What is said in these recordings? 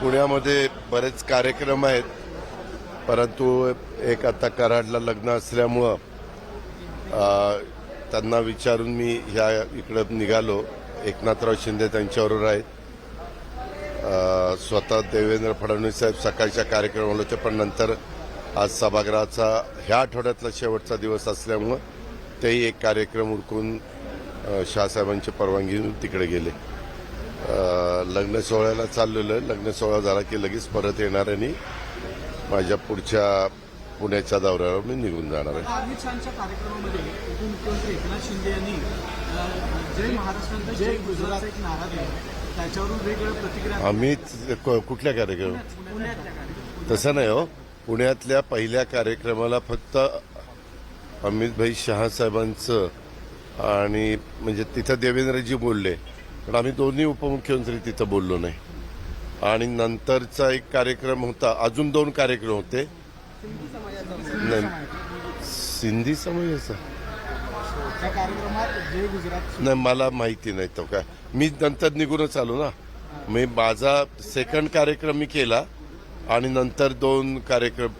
पुण्यामध्ये बरेच कार्यक्रम आहेत परंतु एक आता कराडला लग्न असल्यामुळं त्यांना विचारून मी ह्या इकडं निघालो. एकनाथराव शिंदे त्यांच्याबरोबर आहेत. स्वतः देवेंद्र फडणवीस साहेब सकाळच्या कार्यक्रमाला होते पण नंतर आज सभागृहाचा ह्या आठवड्यातला शेवटचा दिवस असल्यामुळं तेही एक कार्यक्रम उरकून शाहसाहेबांची परवानगी तिकडे गेले. लग्न सोहळ्याला चाललेलं. आहे. लग्न सोहळा झाला की लगेच परत येणार आणि माझ्या पुढच्या पुण्याच्या दौऱ्यावर मी निघून जाणार आहे. अमित शहाच्या कार्यक्रमामध्ये उपमुख्यमंत्री एकनाथ शिंदे यांनी अ, जय महाराष्ट्र जय गुजरात एक नारा दिला. त्याच्यावरून वेगवेगळ्या प्रतिक्रिया आम्ही क- कुठल्या कार्यक्रम? तसं नाही हो. पुण्यातल्या पहिल्या कार्यक्रमाला फक्त अमितभाई शहा साहेबांचं आणि म्हणजे तिथं देवेंद्रजी बोलले. पण आम्ही दोन्ही उपमुख्यमंत्री तिथं बोललो नाही. आणि नंतरचा एक कार्यक्रम होता अजून दोन कार्यक्रम होते. नाही सिंधी समाजाचा. नाही मला माहिती नाही तो काय. मी नंतर निघूनच आलो ना. मी माझा सेकंड कार्यक्रम मी केला आणि नंतर दोन कार्यक्रम.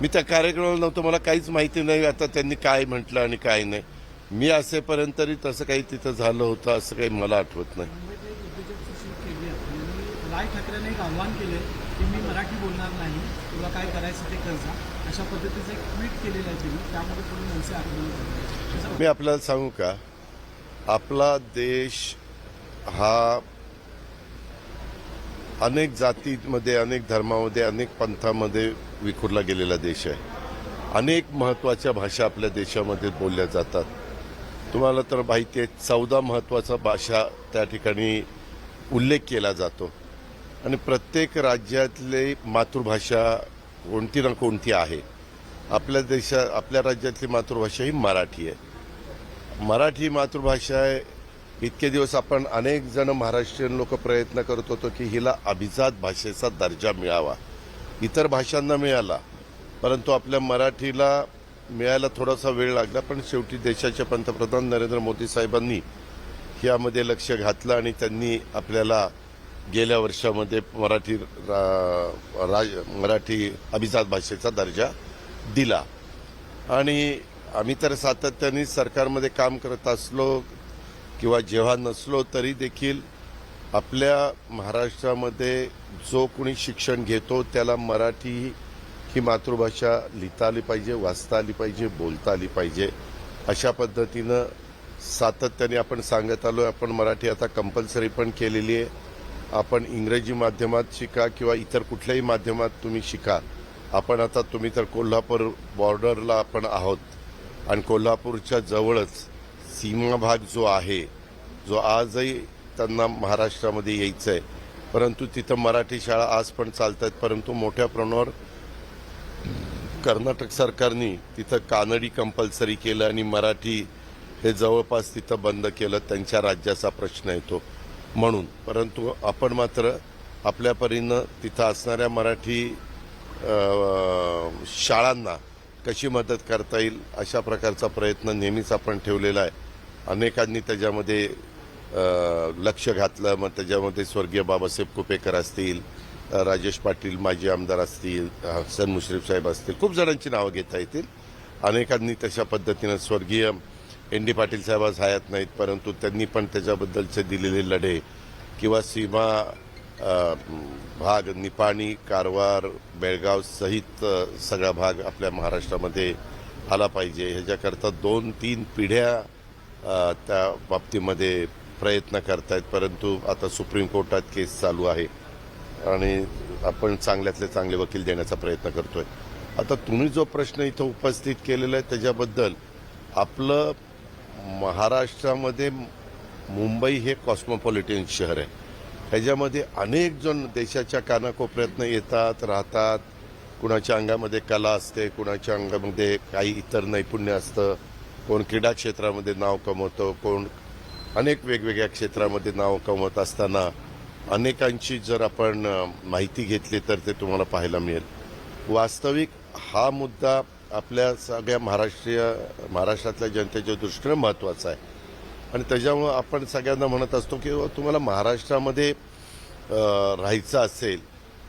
मी त्या कार्यक्रमाला नव्हतो मला काहीच माहिती नाही आता त्यांनी काय म्हटलं आणि काय नाही. मी असेपर्यंत तरी तसं काही तिथं झालं होतं असं काही मला आठवत नाही. एक केली राज ठाकरेंने आव्हान केलंय की मी मराठी बोलणार नाही तुला काय करायचं ते कर जा. अशा पद्धतीचं एक ट्विट केलेलं आहे त्यांनी त्यामध्ये थोडी मनसे आंदोलन मी आपल्याला सांगू का? आपला देश हा अनेक जातीमध्ये अनेक धर्मामध्ये अनेक पंथामध्ये विखुरला गेलेला देश आहे. अनेक महत्त्वाच्या भाषा आपल्या देशामध्ये बोलल्या जातात. तुम्हाला तर माहिती आहे चौदा महत्त्वाचा भाषा त्या ठिकाणी उल्लेख केला जातो. आणि प्रत्येक राज्यातली मातृभाषा कोणती ना कोणती आहे. आपल्या देशा आपल्या राज्यातली मातृभाषा ही मराठी आहे. मराठी मातृभाषा आहे इतके दिवस आपण अनेक जण महाराष्ट्रीयन लोक प्रयत्न करत होतो की हिला अभिजात भाषेचा दर्जा मिळावा. इतर भाषांना मिळाला परंतु आपल्या मराठीला मिळायला थोडासा वेळ लागला पण शेवटी देशाचे पंतप्रधान नरेंद्र मोदी साहेबांनी यामध्ये लक्ष घातलं आणि त्यांनी आपल्याला गेल्या वर्षामध्ये मराठी रा- राज मराठी अभिजात भाषेचा दर्जा दिला. आणि आम्ही तर सातत्याने सरकारमध्ये काम करत असलो किंवा जेव्हा नसलो तरी देखील आपल्या महाराष्ट्रामध्ये जो कोणी शिक्षण घेतो त्याला मराठी ही मातृभाषा लिहिता आली पाहिजे वाचता आली पाहिजे बोलता आली पाहिजे. अशा पद्धतीनं सातत्याने आपण सांगत आलो आपण मराठी आता कंपल्सरी पण केलेली आहे. आपण इंग्रजी माध्यमात शिका किंवा इतर कुठल्याही माध्यमात तुम्ही शिका. आपण आता तुम्ही तर कोल्हापूर बॉर्डरला आपण आहोत. आणि कोल्हापूरच्या जवळच सीमा भाग जो आहे जो आजही त्यांना महाराष्ट्रामध्ये यायचं आहे परंतु तिथं मराठी शाळा आज पण चालत आहेत परंतु मोठ्या प्रमाणावर कर्नाटक सरकारने तिथं कानडी कंपल्सरी केलं आणि मराठी हे जवळपास तिथं बंद केलं त्यांच्या राज्याचा प्रश्न येतो म्हणून. परंतु आपण मात्र आपल्या परीनं तिथं असणाऱ्या मराठी शाळांना कशी मदत करता येईल अशा प्रकारचा प्रयत्न नेहमीच आपण ठेवलेला आहे. अनेकांनी त्याच्यामध्ये लक्ष घातलं मग त्याच्यामध्ये स्वर्गीय बाबासाहेब कुपेकर असतील राजेश पाटील माजी आमदार असतील हसन मुश्रीफ साहेब असतील खूप जणांची नावं घेता येतील. अनेकांनी तशा पद्धतीनं स्वर्गीय एन डी पाटील साहेब आज हयात नाहीत परंतु त्यांनी पण त्याच्याबद्दलचे दिलेले लढे किंवा सीमा भाग निपाणी कारवार बेळगाव सहित सगळा भाग आपल्या महाराष्ट्रामध्ये आला पाहिजे. ह्याच्याकरता दोन तीन पिढ्या त्या बाबतीमध्ये प्रयत्न करतायत परंतु आता सुप्रीम कोर्टात केस चालू आहे. आणि आपण चांगल्यातले चांगले वकील देण्याचा प्रयत्न करतोय. आता तुम्ही जो प्रश्न इथं उपस्थित केलेला आहे त्याच्याबद्दल आपलं महाराष्ट्रामध्ये मुंबई हे कॉस्मोपॉलिटन शहर आहे. ह्याच्यामध्ये अनेक जण देशाच्या कानाकोपऱ्यातनं येतात राहतात. कुणाच्या अंगामध्ये कला असते कुणाच्या अंगामध्ये काही इतर नैपुण्य असतं. कोण क्रीडा क्षेत्रामध्ये नाव कमवतं कोण अनेक वेगवेगळ्या क्षेत्रामध्ये नाव कमवत असताना अनेकांची जर आपण माहिती घेतली तर ते तुम्हाला पाहायला मिळेल. वास्तविक हा मुद्दा आपल्या सगळ्या महाराष्ट्रीय महाराष्ट्रातल्या जनतेच्या दृष्टीनं महत्त्वाचा आहे. आणि त्याच्यामुळं आपण सगळ्यांना म्हणत असतो की तुम्हाला महाराष्ट्रामध्ये राहायचं असेल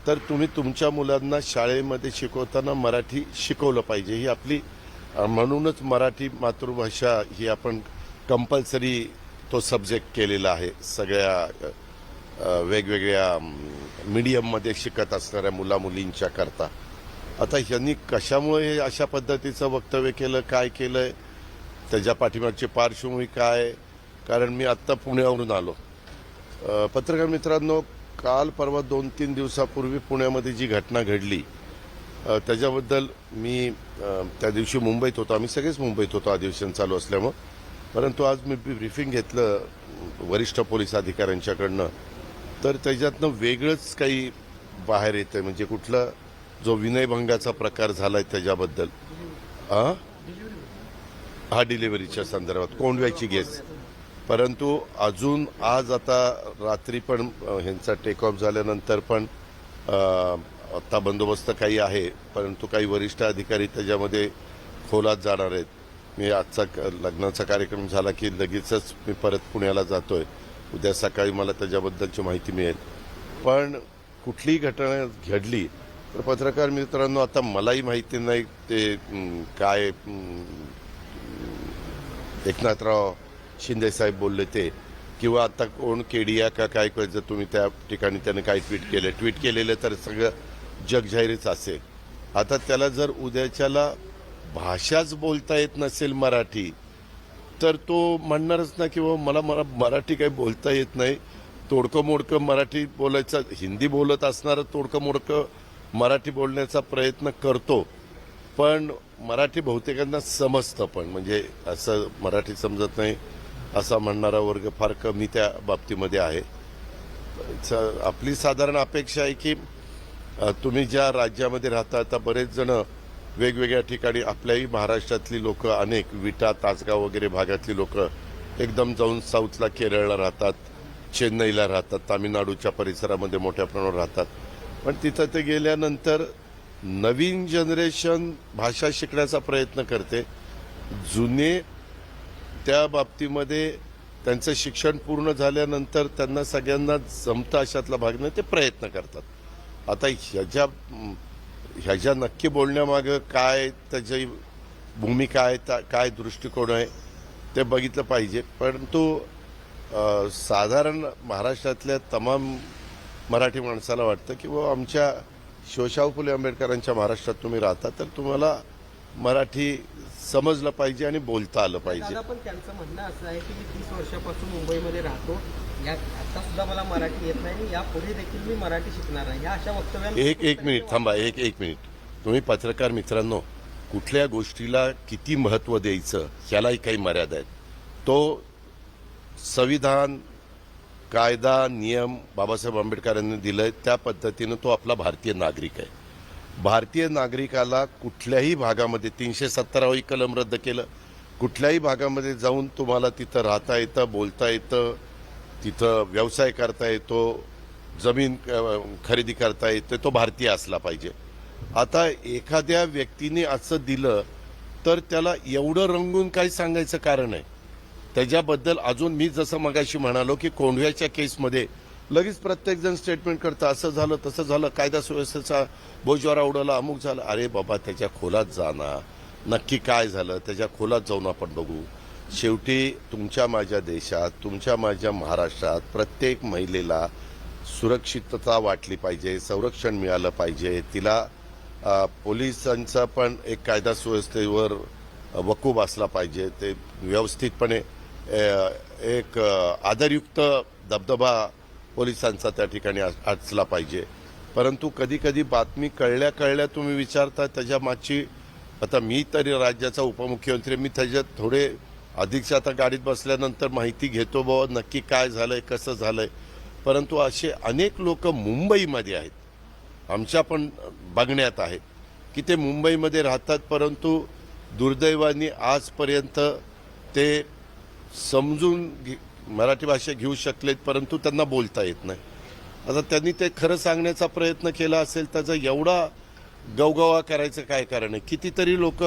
तर तुम्ही तुमच्या मुलांना शाळेमध्ये शिकवताना मराठी शिकवलं पाहिजे. ही आपली म्हणूनच मराठी मातृभाषा ही आपण कंपल्सरी तो सब्जेक्ट केलेला आहे सगळ्या वेगवेगळ्या मीडियममध्ये शिकत असणाऱ्या मुलामुलींच्या करता. आता ह्यांनी कशामुळे हे अशा पद्धतीचं वक्तव्य केलं काय केलंय? त्याच्या पाठीमागची पार्श्वभूमी काय? कारण मी आत्ता पुण्यावरून आलो. पत्रकार मित्रांनो काल परवा दोन तीन दिवसापूर्वी पुण्यामध्ये जी घटना घडली त्याच्याबद्दल मी त्या दिवशी मुंबईत होतो. आम्ही सगळेच मुंबईत होतो अधिवेशन चालू असल्यामुळं. परंतु आज मी ब्रिफिंग घेतलं वरिष्ठ पोलीस अधिकाऱ्यांच्याकडनं. तर त्याच्यातनं वेगळंच काही बाहेर येतं म्हणजे कुठला जो विनयभंगाचा प्रकार झालाय त्याच्याबद्दल. आ? हा डिलिव्हरीच्या संदर्भात. कोंडव्याची गेस. परंतु अजून आज आता रात्री पण ह्यांचा टेक ऑफ झाल्यानंतर पण आत्ता आता बंदोबस्त काही आहे. परंतु काही वरिष्ठ अधिकारी त्याच्यामध्ये खोलात जाणार आहेत. मी आजचा क- लग्नाचा कार्यक्रम झाला की लगेचच मी परत पुण्याला जातोय. उद्या सकाळी मला त्याच्याबद्दलची माहिती मिळेल. पण कुठलीही घटना घडली तर पत्रकार मित्रांनो आता मलाही माहिती नाही ते काय एकनाथराव शिंदे साहेब बोलले ते. किंवा आता कोण केडिया का काय करायचं तुम्ही त्या ठिकाणी त्याने काय ट्विट केलं? ट्विट केलेलं तर सगळं जगजाहीरच असेल. आता त्याला जर उद्याच्याला भाषाच बोलता येत नसेल मराठी तर तो म्हणणारच ना किंवा मला मला मराठी काही बोलता येत नाही. तोडकं मोडकं मराठी बोलायचं हिंदी बोलत असणारं तोडकं मोडकं मराठी बोलण्याचा प्रयत्न करतो. पण मराठी बहुतेकांना समजतं पण म्हणजे असं मराठी समजत नाही असा म्हणणारा वर्ग फार कमी त्या बाबतीमध्ये आहे. आपली साधारण अपेक्षा आहे की तुम्ही ज्या राज्यामध्ये राहता आता बरेच जण वेगवेगळ्या ठिकाणी आपल्याही महाराष्ट्रातली लोक अनेक विटा तासगाव वगैरे भागातली लोक एकदम जाऊन साऊथला केरळला राहतात चेन्नईला राहतात तामिळनाडूच्या परिसरामध्ये मोठ्या प्रमाणावर राहतात. पण तिथं ते गेल्यानंतर नवीन जनरेशन भाषा शिकण्याचा प्रयत्न करते. जुने त्या बाबतीमध्ये त्यांचं शिक्षण पूर्ण झाल्यानंतर त्यांना सगळ्यांना जमतं अशातला भाग नाही ते प्रयत्न करतात. आता ह्याच्या ह्याच्या नक्की बोलण्यामागं काय त्याची भूमिका आहे त्या- काय दृष्टिकोन आहे ते बघितलं पाहिजे. परंतु साधारण महाराष्ट्रातल्या तमाम मराठी माणसाला वाटतं की बाबा आमच्या शिवशाहू फुले आंबेडकरांच्या महाराष्ट्रात तुम्ही राहता तर तुम्हाला मराठी समजलं पाहिजे आणि बोलता आलं पाहिजे. पण त्यांचं म्हणणं असं आहे की मी तीस वर्षापासून मुंबईमध्ये राहतो. या आता सुद्धा मला मराठी येत नाही यापुढे देखील मी मराठी शिकणार आहे. या अशा वक्तव्याला एक एक मिनिट थांबा एक एक मिनिट. तुम्ही पत्रकार मित्रांनो कुठल्या गोष्टीला किती महत्त्व द्यायचं ह्यालाही काही मर्यादा आहेत. तो संविधान कायदा नियम बाबासाहेब आंबेडकरांनी दिलंय त्या पद्धतीनं तो आपला भारतीय नागरिक आहे. भारतीय नागरिकाला कुठल्याही भागामध्ये तीनशे सत्तरावी कलम रद्द केलं कुठल्याही भागामध्ये जाऊन तुम्हाला तिथं राहता येतं बोलता येतं तिथं व्यवसाय करता येतो जमीन खरेदी करता येते तो भारतीय असला पाहिजे. आता एखाद्या व्यक्तीने असं दिलं तर त्याला एवढं रंगून काही सांगायचं कारण आहे त्याच्याबद्दल अजून मी जसं मगाशी म्हणालो की कोंढव्याच्या केसमध्ये लगेच प्रत्येकजण स्टेटमेंट करतं असं झालं तसं झालं कायदा सुव्यवस्थेचा बोजवारा उडवला अमुक झालं. अरे बाबा त्याच्या खोलात जा ना. नक्की काय झालं? त्याच्या खोलात जाऊन आपण बघू. शेवटी तुमच्या माझ्या देशात तुमच्या माझ्या महाराष्ट्रात प्रत्येक महिलेला सुरक्षितता वाटली पाहिजे संरक्षण मिळालं पाहिजे. तिला पोलिसांचा पण एक कायदा सुव्यवस्थेवर वकूब असला पाहिजे. ते व्यवस्थितपणे एक आदरयुक्त दबदबा पोलिसांचा त्या ठिकाणी असला पाहिजे. परंतु कधी कधी बातमी कळल्या कळल्या तुम्ही विचारता त्याच्या मागची आता मी तरी राज्याचा उपमुख्यमंत्री मी त्याच्यात थोडे अधिकच्या आता गाडीत बसल्यानंतर माहिती घेतो बाबा नक्की काय झालं आहे कसं झालं आहे परंतु असे अनेक लोक मुंबईमध्ये आहेत. आमच्या पण बघण्यात आहे की ते मुंबईमध्ये राहतात परंतु दुर्दैवाने आजपर्यंत ते समजून घे- मराठी भाषा घेऊ शकलेत परंतु त्यांना बोलता येत नाही. आता त्यांनी ते खरं सांगण्याचा प्रयत्न केला असेल त्याचा एवढा गवगवा करायचं काय कारण आहे? कितीतरी लोक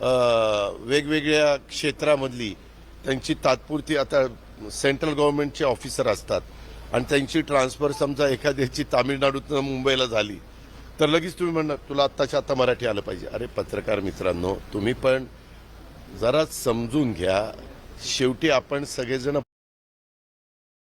वेगवेगळ्या क्षेत्रामधली त्यांची तात्पुरती आता सेंट्रल गव्हर्नमेंटचे ऑफिसर असतात. आणि त्यांची ट्रान्सफर समजा एखाद्याची तामिळनाडूतनं मुंबईला झाली तर लगेच तुम्ही म्हणणार तुला आत्ताच्या आता मराठी आलं पाहिजे. अरे पत्रकार मित्रांनो तुम्ही पण जरा समजून घ्या. शेवटी आपण सगळेजण